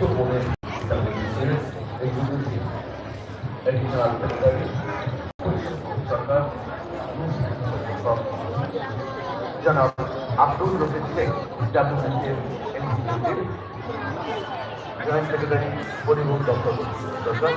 component that is executive, additional secretary, সরকার জনাব আব্দুল রশিদ শেখ জাতীয় ব্যাংকের জয়েন্ট সেক্রেটারি পরিবহন দপ্তর দপ্তর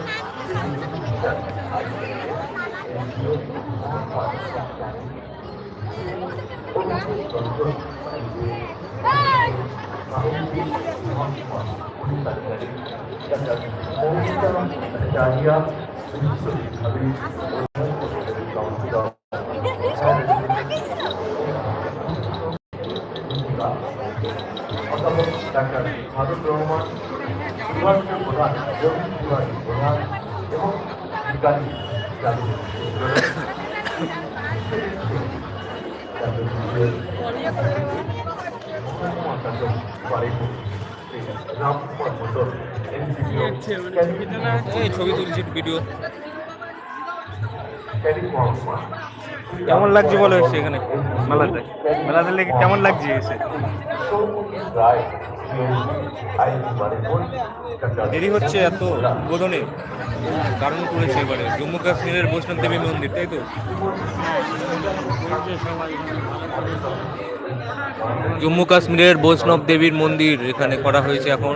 অধ্যাপক ডাক্তার মাদুর রহমান বিভাগীয় প্রধান বিভাগীয় প্রধান এবং বিজ্ঞানী মন্ডল এনজিও ছবি তুলছি ভিডিও কেমন লাগছে বলো এসে এখানে? মেলাতে? মেলাতে লেগে কেমন লাগছে এসে? দেরি হচ্ছে এত উদ্বোধনে। কারণ করেছে এবারে। জম্মু কাশ্মীরের বৈষ্ণব দেবী মন্দির, তাই তো? জম্মু কাশ্মীরের বৈষ্ণব দেবীর মন্দির এখানে করা হয়েছে এখন।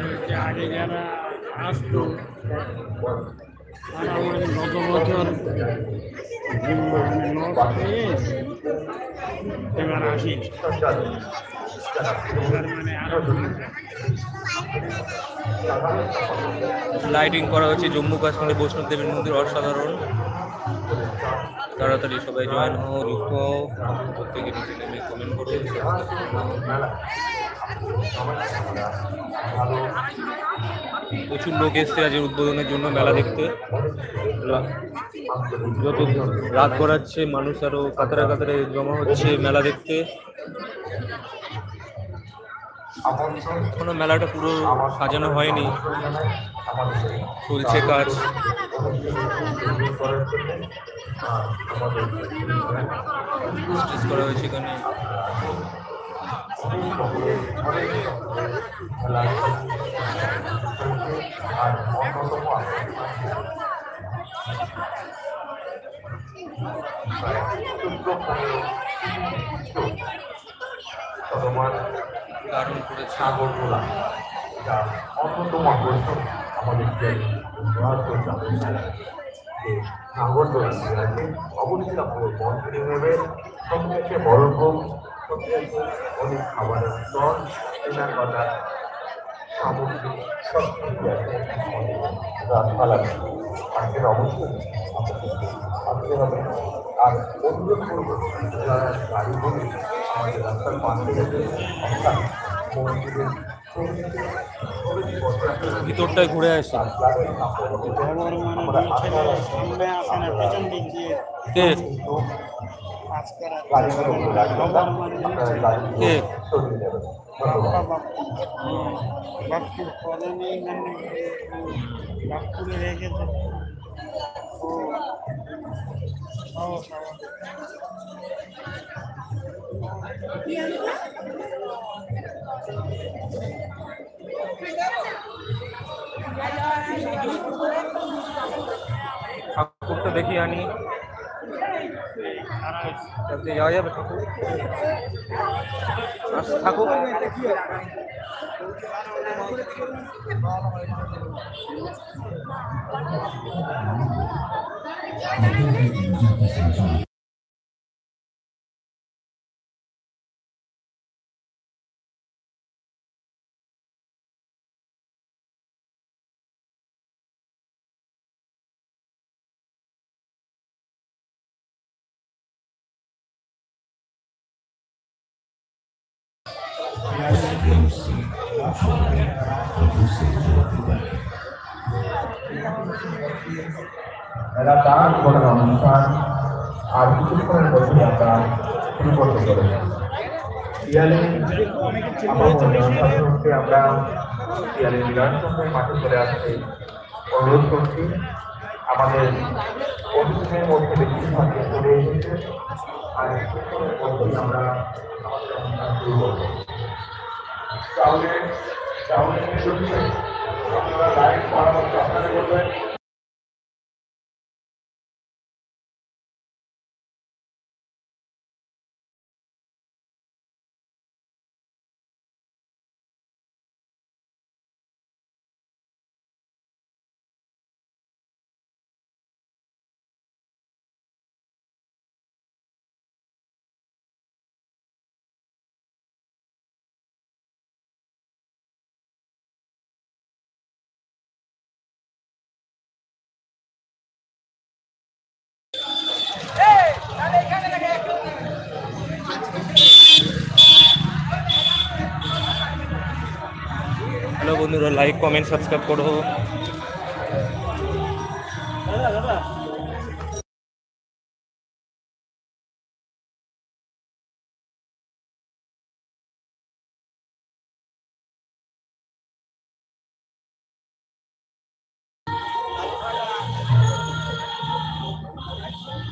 লাইটিং করা হয়েছে জম্মু কাশ্মীরের বৈষ্ণব দেবীর মন্দির অসাধারণ। তাড়াতাড়ি সবাই জয়েন হও, যুক্ত হও। প্রত্যেকে নিচে নেমে কমেন্ট প্রচুর লোক এসছে আজের উদ্বোধনের জন্য মেলা দেখতে। যত রাত গড়াচ্ছে, মানুষ আরও কাতারে কাতারে জমা হচ্ছে মেলা দেখতে। এখনও মেলাটা পুরো সাজানো হয়নি। চলছে কাজ। করা হয়েছে এখানে। আর অন্যতম চলমান দারুণ করেছে সাগরতলা অন্যতম আকর্ষণ আমাদের যে বৃহত্তর জাতীয় মেলা। যে নাগরদোলা মেলাতে অবশ্যই আপনাদের মন ফিরে নেবে সবথেকে বড় অনেক খাবারের কেনার কথা সামগ্রী সব কিছু গাছপালা আজকের অবশ্যই আসতে হবে আর অনুরোধ করব রাস্তার পাশে ভিতরটায় ঘুরে আসে। কে? বাপ্পা বাপ্পু বাপ্পু পরে নেই মানে বাপ্পুরে রেখেছে ও ও স্বাভাবিক ঠাকুরটা দেখি আনি যাতে যাওয়া যাবে ঠাকুর আস থাকুক এলাকার কোনো অনুষ্ঠান আর কিছুক্ষণের মধ্যে আমরা শুরু করতে চলেছি ইয়ালে আমার মিলন সংঘের মাঠে চলে আসতে অনুরোধ করছি, আমাদের অনুষ্ঠানের মধ্যে বেশিরভাগই চলে এসেছে। আর আমরা আমাদের অনুষ্ঠান শুরু করব। তাহলে তাহলে আপনারা লাইন বরাবর সাবধানে করবেন। হ্যালো বন্ধুরা লাইক কমেন্ট সাবস্ক্রাইব করো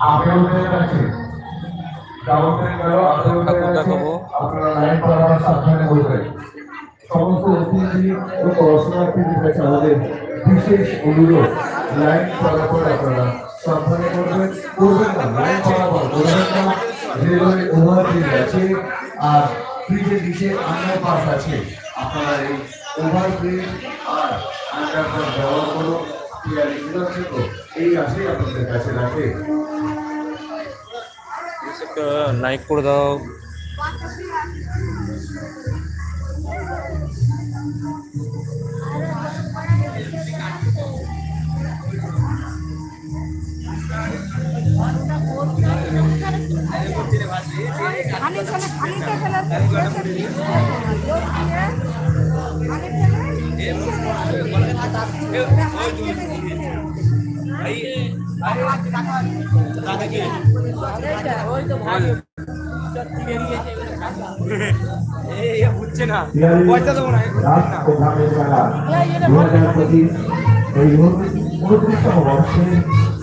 আপনাদের কাছে যাবতীয়। আপনারা লাইন বরাবর সাবধানে করবেন সমস্ত অতিথি ও দর্শনার্থীদের কাছে আমাদের বিশেষ অনুরোধ, লাইন চলাচল আপনারা সাবধানে করবেন করবেন না, লাইন বরাবর করবেন না। রেলওয়ে ওভারব্রিজ আছে, আর ব্রিজের নিচে আন্ডার পাস আছে। আপনারা এই ওভারব্রিজ আর আন্ডারপাস ব্যবহার করুন এই আছে আপনাদের কাছে রাখে। লাইক করে দাও। খালি ছেলে খালিতে ফেলে খালি পয়সা দেবো না এই উনত্রিশতম বর্ষে যারা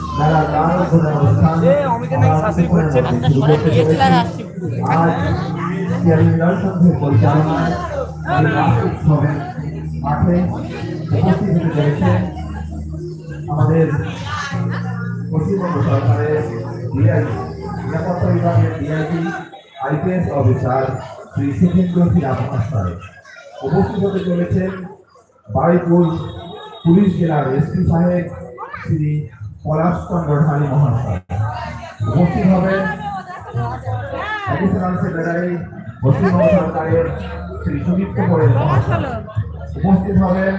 আমাদের পশ্চিমবঙ্গ সরকারের ডিআই নিরাপত্তা বিভাগের DIG IPS officer Shri Sudhindra Sinha মহাশয় উপস্থিত হতে চলেছেন বারুইপুর পুলিশ জেলার এসপি সাহেব শ্রী পলাশ চন্দ্র ঢালি মহাশয়। উপস্থিত হবেন অ্যাডিশনাল সেক্রেটারি পশ্চিমবঙ্গ সরকারের শ্রী সুদীপ্ত গোয়েল মহাশয় উপস্থিত হবেন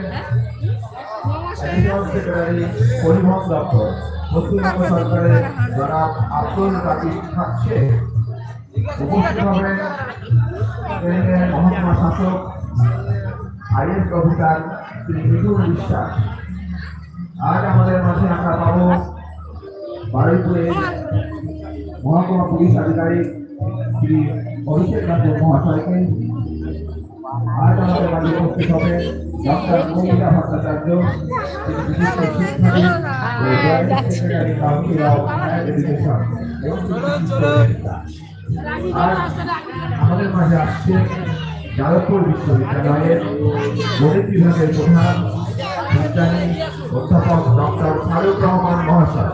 অ্যাডিশনাল সেক্রেটারি, পরিবহন দপ্তর। পশ্চিমবঙ্গ সরকারের জনাব আব্দুল রাকিব থাকছে। উপস্থিত হবেন মহকুমা শাসক, আইএস অফিসার শ্রী মিঠুন বিশ্বাস। আজ আমাদের মাঝে আমরা পাবো বারুইপুরের মহকুমা পুলিশ আধিকারিক শ্রী অভিষেক নাথ মহাশয়কে। আজ আমাদের মাঝে উপস্থিত হবে ডক্টর মৌমিতা ভট্টাচার্য আমাদের মাঝে আসছে যাদবপুর বিশ্ববিদ্যালয়ের গণিত বিভাগের প্রধান বিজ্ঞানী অধ্যাপক ডক্টর ফারুক রহমান মহাশয়,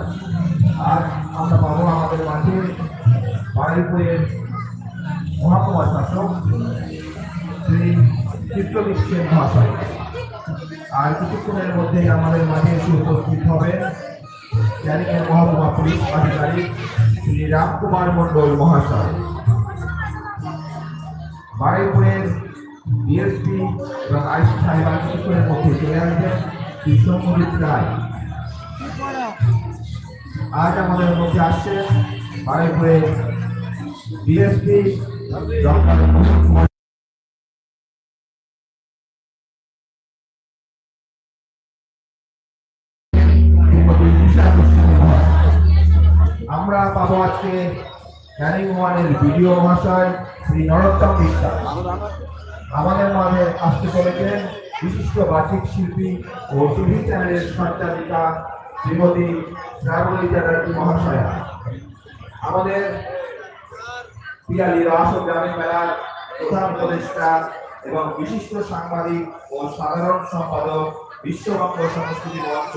আজ আমরা পাবো আমাদের মাঝে বারুইপুরের মহাকুমা শাসক শ্রী সেন মহাশয়। আর কিছুক্ষণের মধ্যেই আমাদের মাঝে এসে উপস্থিত হবে ক্যানিংয়ের মহকুমা পুলিশ আধিকারিক শ্রী রামকুমার মণ্ডল মহাশয়। বারুইপুরের ডিএসপি এবং আইসি সাহেব কিছুক্ষণের মধ্যে চলে আসবেন। সৌম্যজিৎ রায় আজ আমাদের মধ্যে আসছেন গোস্বামী মহাশয়। আমরা পাবো আজকে ক্যানিং ওয়ানের ভিডিও মহাশয় শ্রী নরোত্তম বিশ্বাস আমাদের মাঝে আসতে চলেছেন বিশিষ্ট বাচিক শিল্পী ও টিভি চ্যানেলের সঞ্চালিকা শ্রীমতী শ্রাবণী চ্যাটার্জি মহাশয়া। আমাদের পিয়ালি রাস ও গ্রামীণ মেলার প্রধান উপদেষ্টা এবং বিশিষ্ট সাংবাদিক ও সাধারণ সম্পাদক বিশ্ববঙ্গ সংস্কৃতি মঞ্চ।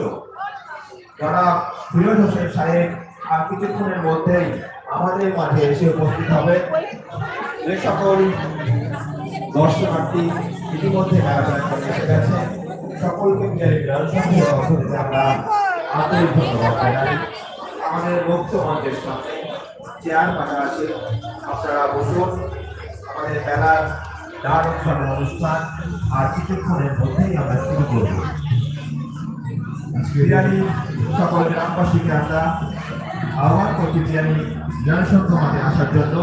যারা ফিরোজ হোসেন সাহেব আর কিছুক্ষণের মধ্যেই আমাদের মাঝে এসে উপস্থিত হবে। যে সকল দর্শনার্থী ইতিমধ্যে এসে গেছে সকলকে আমরা আন্তরিক ধন্যবাদ আমাদের মুক্ত মঞ্চের সামনে চেয়ার পাতা আছে, আপনারা বসুন। আমাদের মেলার ডান অনুষ্ঠান আর কিছুক্ষণের মধ্যেই আমরা শুরু করব। বিরিয়ানি সকল গ্রামবাসীকে আমরা আহ্বান করছি বিরিয়ানি জনসংঘ মাঠে আসার জন্য।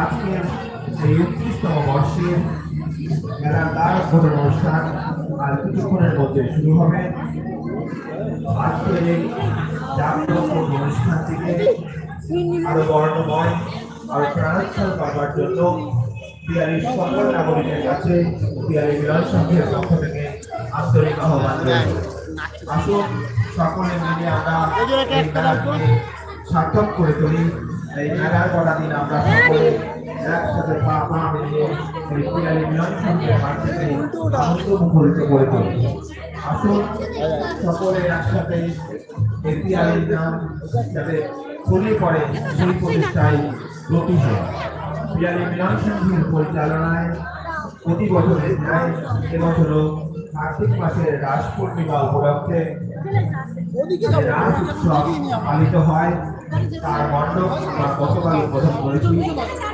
আজকের এই উনত্রিশতম বর্ষের মেলার দ্বার উদ্বোধন অনুষ্ঠান আর কিছুক্ষণের মধ্যে শুরু হবে। আজকের অনুষ্ঠান থেকে আরও বর্ণময় আরও প্রাণোচ্ছল করবার জন্য বিহারের সকল নাগরিকের কাছে বিহারের মিলন সংঘের পক্ষ থেকে আন্তরিক আহ্বান। আসুন, সকলে মিলে আমরা সার্থক করে তুলি। এই মেলার কটা দিন আমরা সকলে একসাথে পা পা মিলিয়ে এই বিহারের মিলন সংঘের আনন্দ আসুন সকলে একসাথে এই নাম যাতে ছড়িয়ে পড়ে সেই হয় বিহারি মিলন পরিচালনায় প্রতি বছরের ন্যায় এবছরও কার্তিক মাসের রাস পূর্ণিমা উপলক্ষে রাস উৎসব পালিত হয়, তার মণ্ডপ আমরা গতকাল উদ্বোধন করেছি।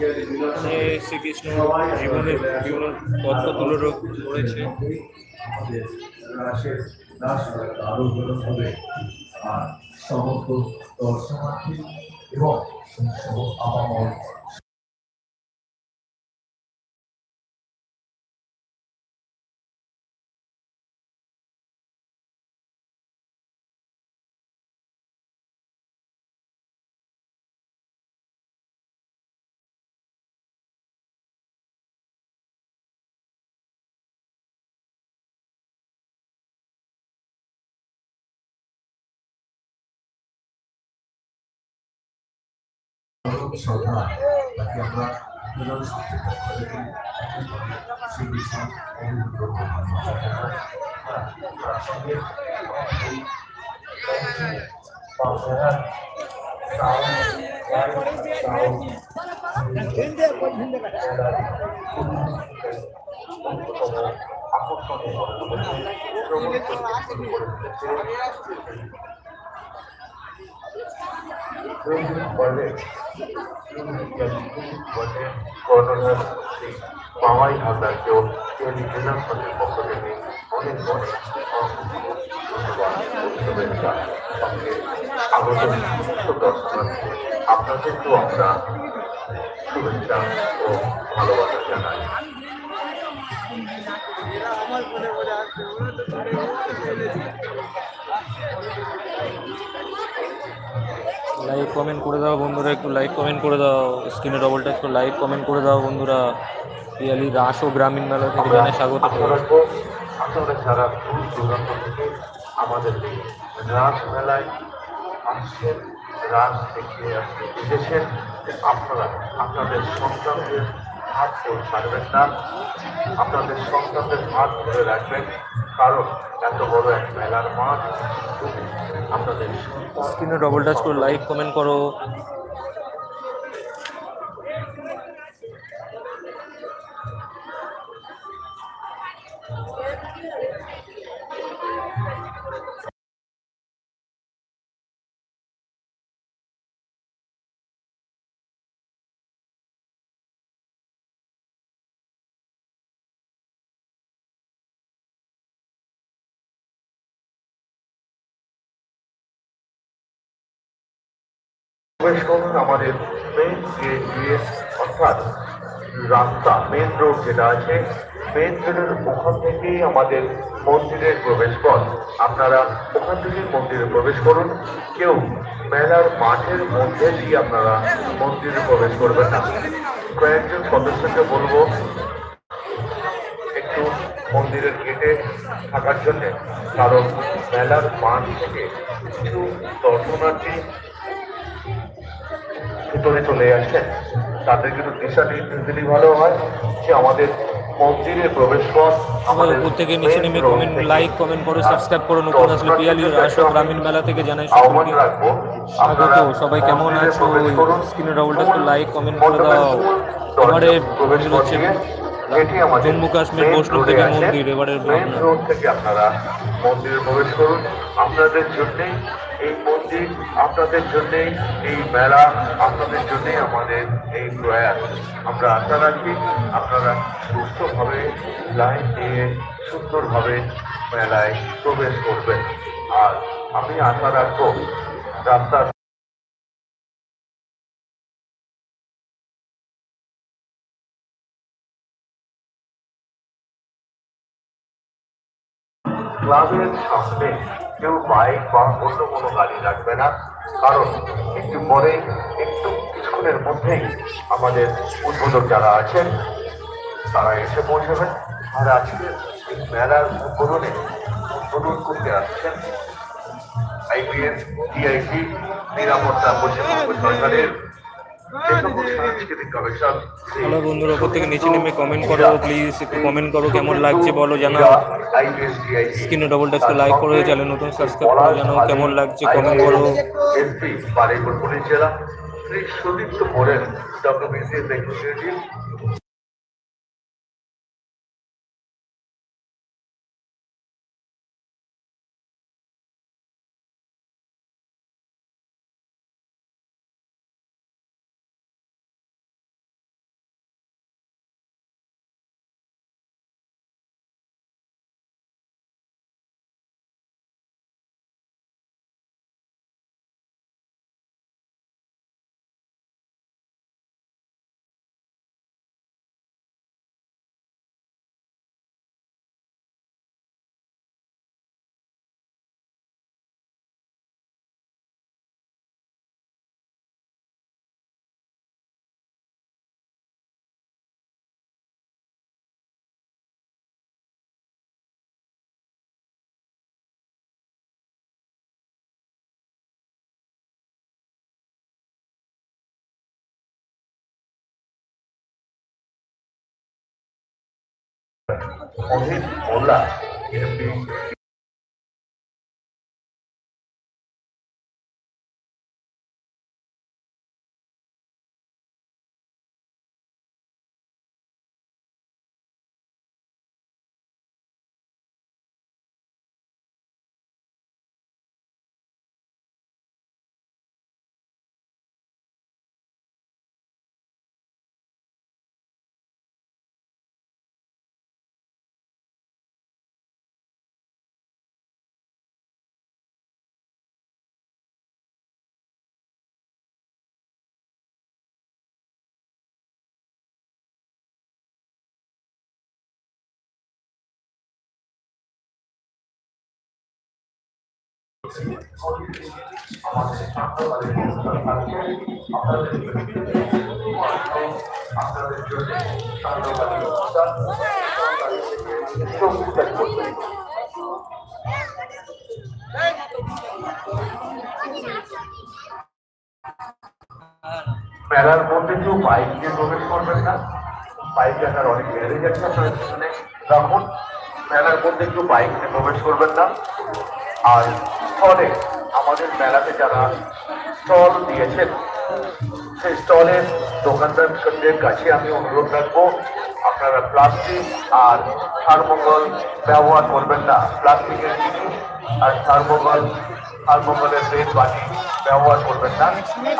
সংঘের শ্রীকৃষ্ণ জীবনের বিভিন্ন তত্ত্ব তুলে আরও সমস্ত দর্শনার্থী এবং সমস্ত আপামর শ্রদ্ধা তাকে আমরা মিলন শক্তি অন্যতম আকর্ষণীয় মামাই হালদারকেও টেলিভিশন সঙ্গে পক্ষ থেকে অনেক অনেক ধন্যবাদ শুভেচ্ছা আগত আপনাদেরকেও আমরা শুভেচ্ছা ও ভালোবাসা জানাই লাইক কমেন্ট করে দাও বন্ধুরা, একটু লাইক কমেন্ট করে দাও। স্ক্রিনে ডবল টাচ করে লাইক কমেন্ট করে দাও বন্ধুরা। রিয়ালি রাস ও গ্রামীণ মেলা থেকে জানাই স্বাগত। থেকে আমাদের রাস মেলায় আসছেন রাস দেখে আসতে বিদেশের আপনারা, আপনাদের সন্তানদের হাত ছাড়বেন না। আপনাদের সন্তানদের হাত ধরে রাখবেন, কারণ এত বড় এক মেলার মাঠ। আপনাদের স্ক্রিনে ডবল টাচ করে লাইক কমেন্ট করো। প্রবেশ করুন আমাদের মেন গেট অর্থাৎ রাস্তা মেন রোড যেটা আছে মেন গেটের ওখান থেকেই আমাদের মন্দিরের প্রবেশ পথ আপনারা ওখান থেকে মন্দিরে প্রবেশ করুন। কেউ মেলার মাঠের মধ্যে দিয়ে আপনারা মন্দিরে প্রবেশ করবেন না। কয়েকজন সদস্যকে বলব, একটু মন্দিরের গেটে থাকার জন্য। কারণ মেলার মাঠ থেকে কিছু দর্শনার্থী ভিতরে চলে যাচ্ছেন তাদের কিন্তু দিশা দিলেই ভালো হয়। যে আমাদের মন্দিরে প্রবেশ পথ আমাদের নিচে নেমে কমেন্ট লাইক কমেন্ট করো সাবস্ক্রাইব করো নতুন আসলে পিয়ালি গ্রামীণ মেলা থেকে জানাই আহ্বান সকলকে স্বাগত। সবাই কেমন আছো? স্ক্রিনে ডাবলটা একটু লাইক কমেন্ট করে দাও। হচ্ছে জম্মু কাশ্মীর বৈষ্ণব দেবী মন্দির, এবারের main থেকে আপনারা মন্দিরে প্রবেশ করুন। আপনাদের জন্যেই এই মন্দির আপনাদের জন্যেই এই মেলা আপনাদের জন্যেই আমাদের এই প্রয়াস। আমরা আশা রাখি আপনারা সুস্থভাবে লাইন দিয়ে সুন্দরভাবে মেলায় প্রবেশ করবেন। আর আমি আশা রাখব রাস্তার ক্লাবের সামনে কেউ বাইক বা অন্য কোনো গাড়ি রাখবে না। কারণ একটু পরে, একটু কিছুক্ষণের মধ্যেই আমাদের উদ্বোধক যারা আছেন, তারা এসে পৌঁছবেন। আর আজকে এই মেলার উদ্বোধনে উদ্বোধন করতে আসছেন আইপিএস ডিআইসি নিরাপত্তা পশ্চিমবঙ্গ সরকারের হ্যালো বন্ধুরা ওপর থেকে নিচে নেমে কমেন্ট করো প্লিজ একটু কমেন্ট করো কেমন লাগছে বলো জানাও। স্ক্রিনে ডবল টাচকে লাইক করো চ্যানেল নতুন সাবস্ক্রাইব করো জানাও কেমন লাগছে কমেন্ট করো। এসপি বারুইপুর পুলিশ জেলা Shri Sudipta Moren WBCS executive Hola. মেলার মধ্যে কেউ বাইক নিয়ে প্রবেশ করবেন না। বাইক রাখার অনেক গ্যারেজ আছে, আপনার রাখুন। মেলার মধ্যে কেউ বাইক নিয়ে প্রবেশ করবেন না। আর স্টলে আমাদের মেলাতে যারা স্টল দিয়েছেন, সেই স্টলের দোকানদারদের কাছে আমি অনুরোধ রাখব, আপনারা প্লাস্টিক আর থার্মোকল ব্যবহার করবেন না। প্লাস্টিকের জিনিস আর থার্মোকল থার্মোকলের বেদ বাটি ব্যবহার করবেন না।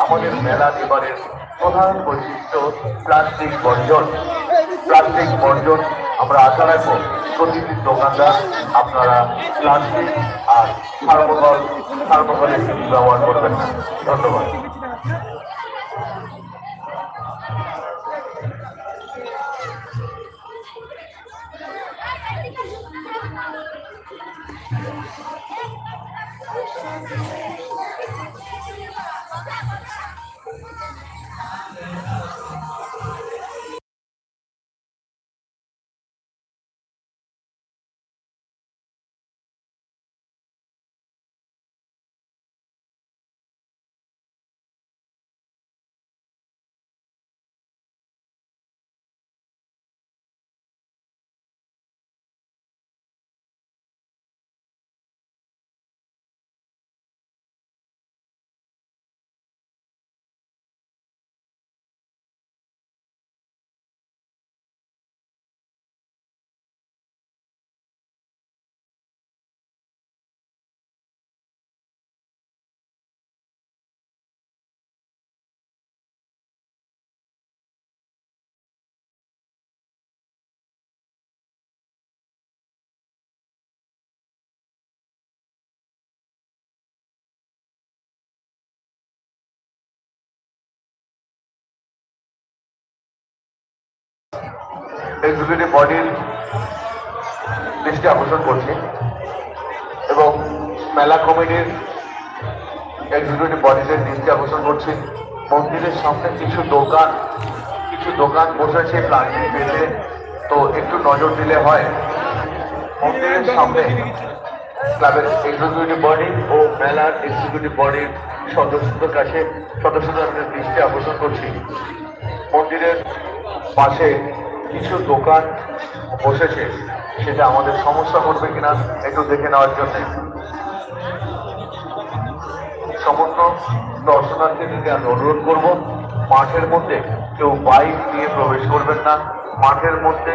আমাদের মেলা এবারের প্রধান বৈশিষ্ট্য প্লাস্টিক বর্জন। প্লাস্টিক বর্জন আমরা আশা রাখব। প্রতিদিন দোকানদার আপনারা প্লাস্টিক আর থার্মোকল থার্মোকলের ব্যবহার করবেন না ধন্যবাদ এক্সিকিউটিভ বডির দৃষ্টি আকর্ষণ করছি এবং মেলা কমিটির এক্সিকিউটিভ বডিদের দৃষ্টি আকর্ষণ করছি। মন্দিরের সামনে কিছু দোকান কিছু দোকান বসেছে প্লাস্টিক বেঁধে। তো একটু নজর দিলে হয়, মন্দিরের সামনে ক্লাবের এক্সিকিউটিভ বডি ও মেলার এক্সিকিউটিভ বডির সদস্যদের কাছে সদস্যদের দৃষ্টি আকর্ষণ করছি। মন্দিরের পাশে কিছু দোকান বসেছে, সেটা আমাদের সমস্যা করবে কিনা একটু দেখে নেওয়ার জন্য। সমস্ত দর্শনার্থীদেরকে আমি অনুরোধ করব, মাঠের মধ্যে কেউ বাইক নিয়ে প্রবেশ করবেন না। মাঠের মধ্যে